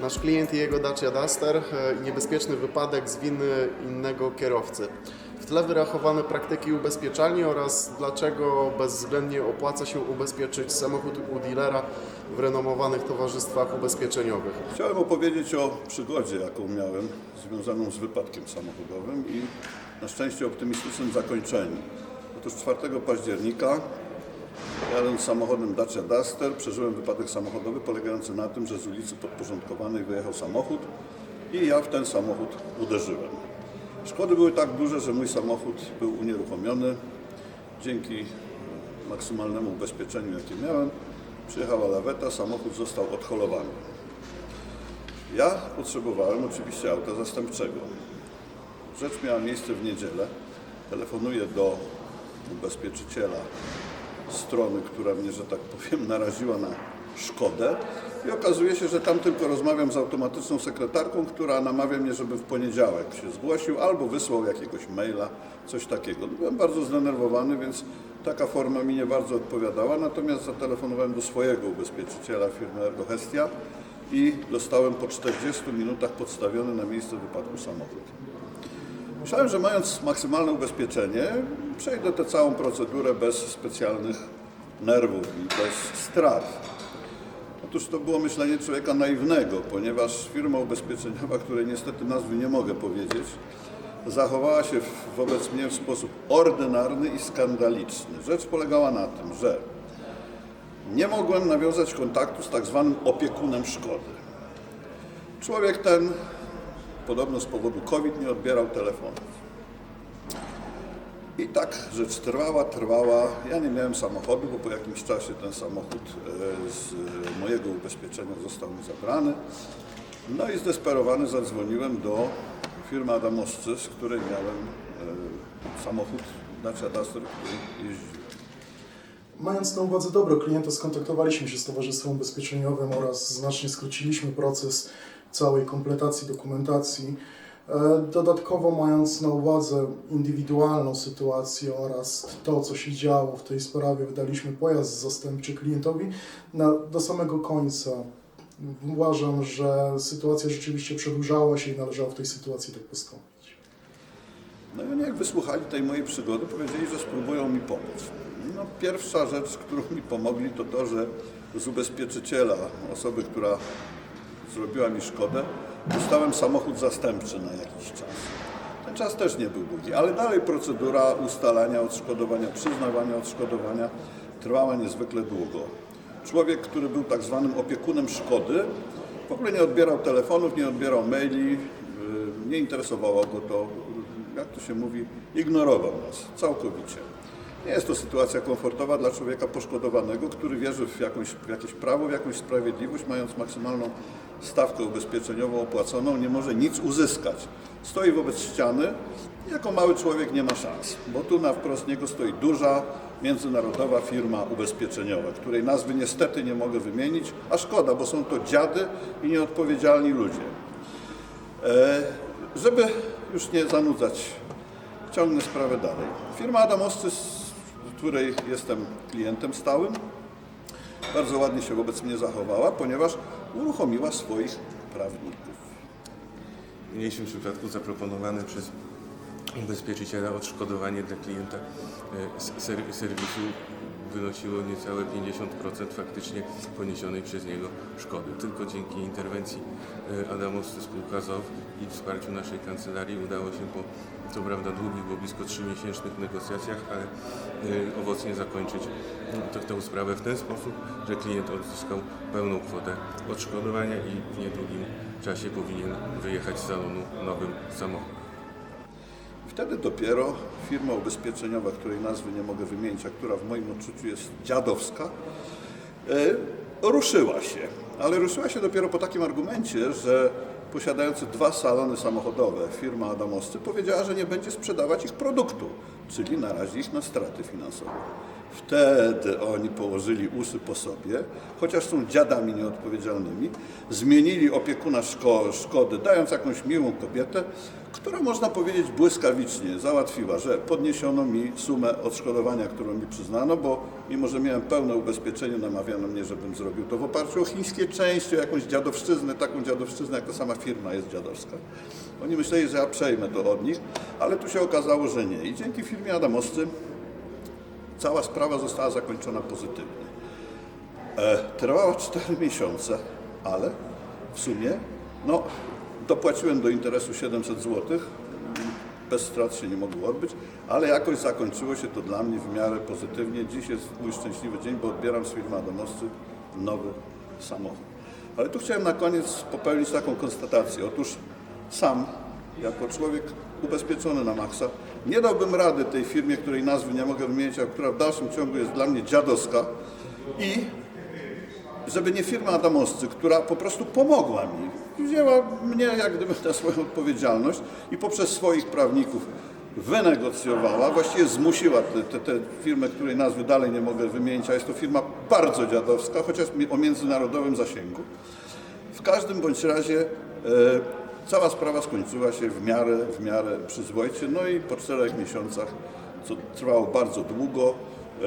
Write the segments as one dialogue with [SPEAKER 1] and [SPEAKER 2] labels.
[SPEAKER 1] Nasz klient i jego Dacia Duster e, niebezpieczny wypadek z winy innego kierowcy. W tle wyrachowane praktyki ubezpieczalni oraz dlaczego bezwzględnie opłaca się ubezpieczyć samochód u dealera w renomowanych towarzystwach ubezpieczeniowych.
[SPEAKER 2] Chciałem opowiedzieć o przygodzie, jaką miałem, związaną z wypadkiem samochodowym i na szczęście optymistycznym zakończeniu. Otóż 4 października, jadąc samochodem Dacia Duster, przeżyłem wypadek samochodowy polegający na tym, że z ulicy podporządkowanej wyjechał samochód i ja w ten samochód uderzyłem. Szkody były tak duże, że mój samochód był unieruchomiony. Dzięki maksymalnemu ubezpieczeniu, jakie miałem, przyjechała laweta, samochód został odholowany. Ja potrzebowałem oczywiście auta zastępczego. Rzecz miała miejsce w niedzielę. Telefonuję do ubezpieczyciela strony, która mnie, że tak powiem, naraziła na szkodę. I okazuje się, że tam tylko rozmawiam z automatyczną sekretarką, która namawia mnie, żeby w poniedziałek się zgłosił albo wysłał jakiegoś maila, coś takiego. Byłem bardzo zdenerwowany, więc taka forma mi nie bardzo odpowiadała. Natomiast zatelefonowałem do swojego ubezpieczyciela firmy Ergo Hestia i dostałem po 40 minutach podstawiony na miejsce wypadku samochód. Myślałem, że mając maksymalne ubezpieczenie, przejdę tę całą procedurę bez specjalnych nerwów i bez strat. Otóż to było myślenie człowieka naiwnego, ponieważ firma ubezpieczeniowa, której niestety nazwy nie mogę powiedzieć, zachowała się wobec mnie w sposób ordynarny i skandaliczny. Rzecz polegała na tym, że nie mogłem nawiązać kontaktu z tak zwanym opiekunem szkody. Człowiek ten, podobno z powodu COVID, nie odbierał telefonów. I tak rzecz trwała, trwała. Ja nie miałem samochodu, bo po jakimś czasie ten samochód e, z mojego ubezpieczenia został mi zabrany. No i zdesperowany zadzwoniłem do firmy Adamowscy, z której miałem e, samochód Dacia Duster, który jeździłem.
[SPEAKER 3] Mając na uwadze dobro klienta, skontaktowaliśmy się z Towarzystwem Ubezpieczeniowym oraz znacznie skróciliśmy proces całej kompletacji dokumentacji. E, Dodatkowo mając na uwadze indywidualną sytuację oraz to, co się działo w tej sprawie, wydaliśmy pojazd zastępczy klientowi na, do samego końca. Uważam, że sytuacja rzeczywiście przedłużała się i należało w tej sytuacji tak postąpić.
[SPEAKER 2] No i oni jak wysłuchali tej mojej przygody, powiedzieli, że spróbują mi pomóc. No, pierwsza rzecz, którą mi pomogli, to to, że z ubezpieczyciela, osoby, która zrobiła mi szkodę, dostałem samochód zastępczy na jakiś czas. Ten czas też nie był długi, ale dalej procedura ustalania odszkodowania, przyznawania odszkodowania trwała niezwykle długo. Człowiek, który był tak zwanym opiekunem szkody, w ogóle nie odbierał telefonów, nie odbierał maili, yy, nie interesowało go to, jak to się mówi, ignorował nas całkowicie. Nie jest to sytuacja komfortowa dla człowieka poszkodowanego, który wierzy w, jakąś, w jakieś prawo, w jakąś sprawiedliwość, mając maksymalną stawkę ubezpieczeniową opłaconą, nie może nic uzyskać. Stoi wobec ściany i jako mały człowiek nie ma szans, bo tu na wprost niego stoi duża, międzynarodowa firma ubezpieczeniowa, której nazwy niestety nie mogę wymienić, a szkoda, bo są to dziady i nieodpowiedzialni ludzie. E, żeby już nie zanudzać, ciągnę sprawę dalej. Firma Adamowscy, z której jestem klientem stałym, bardzo ładnie się wobec mnie zachowała, ponieważ uruchomiła swoich prawników.
[SPEAKER 4] W niniejszym przypadku zaproponowane przez ubezpieczyciela odszkodowanie dla klienta e, serwisu wynosiło niecałe 50% faktycznie poniesionej przez niego szkody. Tylko dzięki interwencji e, Adamowscy spółka ZOW i wsparciu naszej kancelarii udało się po co prawda długich, bo blisko 3-miesięcznych negocjacjach, ale e, owocnie zakończyć tę sprawę w ten sposób, że klient odzyskał pełną kwotę odszkodowania i w niedługim czasie powinien wyjechać z salonu nowym samochodem.
[SPEAKER 2] Wtedy dopiero firma ubezpieczeniowa, której nazwy nie mogę wymienić, a która w moim odczuciu jest dziadowska, e, ruszyła się. Ale ruszyła się dopiero po takim argumencie, że posiadający dwa salony samochodowe firma Adamowscy powiedziała, że nie będzie sprzedawać ich produktu, czyli narazi ich na straty finansowe. Wtedy oni położyli uszy po sobie, chociaż są dziadami nieodpowiedzialnymi, zmienili opiekuna szko- szkody, dając jakąś miłą kobietę, która można powiedzieć błyskawicznie załatwiła, że podniesiono mi sumę odszkodowania, którą mi przyznano, bo mimo, że miałem pełne ubezpieczenie, namawiano mnie, żebym zrobił to w oparciu o chińskie części, o jakąś dziadowszczyznę, taką dziadowszczyznę, jak to sama firma jest dziadowska. Oni myśleli, że ja przejmę to od nich, ale tu się okazało, że nie. I dzięki firmie Adamowscy cała sprawa została zakończona pozytywnie. E, trwała 4 miesiące, ale w sumie no, dopłaciłem do interesu 700 zł. Bez strat się nie mogło odbyć, ale jakoś zakończyło się to dla mnie w miarę pozytywnie. Dziś jest mój szczęśliwy dzień, bo odbieram z firmy Adamowscy nowy samochód. Ale tu chciałem na koniec popełnić taką konstatację. Otóż sam, jako człowiek ubezpieczony na maksa, nie dałbym rady tej firmie, której nazwy nie mogę wymienić, a która w dalszym ciągu jest dla mnie dziadowska i żeby nie firma Adamowscy, która po prostu pomogła mi, wzięła mnie jak gdyby na swoją odpowiedzialność i poprzez swoich prawników wynegocjowała, właściwie zmusiła tę firmę, której nazwy dalej nie mogę wymienić, a jest to firma bardzo dziadowska, chociaż o międzynarodowym zasięgu. W każdym bądź razie e, cała sprawa skończyła się w miarę, w miarę przyzwoicie, no i po czterech miesiącach, co trwało bardzo długo, e,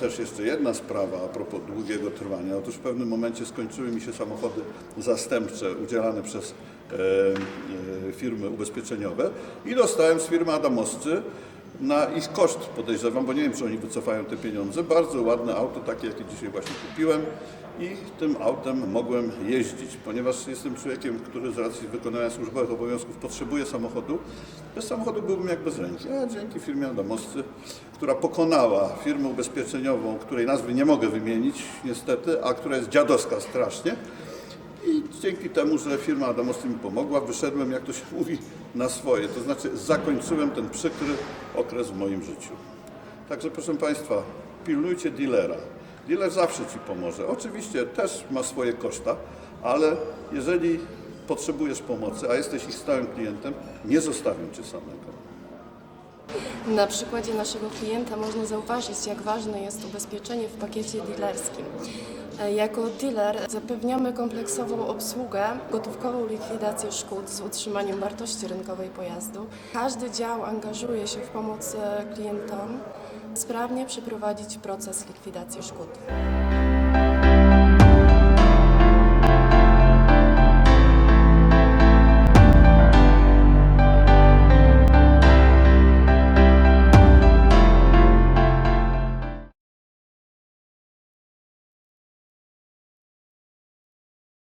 [SPEAKER 2] też jeszcze jedna sprawa a propos długiego trwania. Otóż w pewnym momencie skończyły mi się samochody zastępcze udzielane przez e, e, firmy ubezpieczeniowe i dostałem z firmy Adamowscy na ich koszt podejrzewam, bo nie wiem, czy oni wycofają te pieniądze. Bardzo ładne auto, takie jakie dzisiaj właśnie kupiłem i tym autem mogłem jeździć, ponieważ jestem człowiekiem, który z racji wykonania służbowych obowiązków potrzebuje samochodu. Bez samochodu byłbym jak bez ręki, a dzięki firmie Adamowscy, która pokonała firmę ubezpieczeniową, której nazwy nie mogę wymienić niestety, a która jest dziadowska strasznie, i dzięki temu, że firma Adamowscy mi pomogła, wyszedłem, jak to się mówi, na swoje. To znaczy zakończyłem ten przykry okres w moim życiu. Także proszę Państwa, pilnujcie dealera. Dealer zawsze Ci pomoże. Oczywiście też ma swoje koszta, ale jeżeli potrzebujesz pomocy, a jesteś ich stałym klientem, nie zostawią Cię samego.
[SPEAKER 5] Na przykładzie naszego klienta można zauważyć, jak ważne jest ubezpieczenie w pakiecie dealerskim. E, Jako dealer zapewniamy kompleksową obsługę, gotówkową likwidację szkód z utrzymaniem wartości rynkowej pojazdu. Każdy dział angażuje się w pomoc e, klientom sprawnie przeprowadzić proces likwidacji szkód.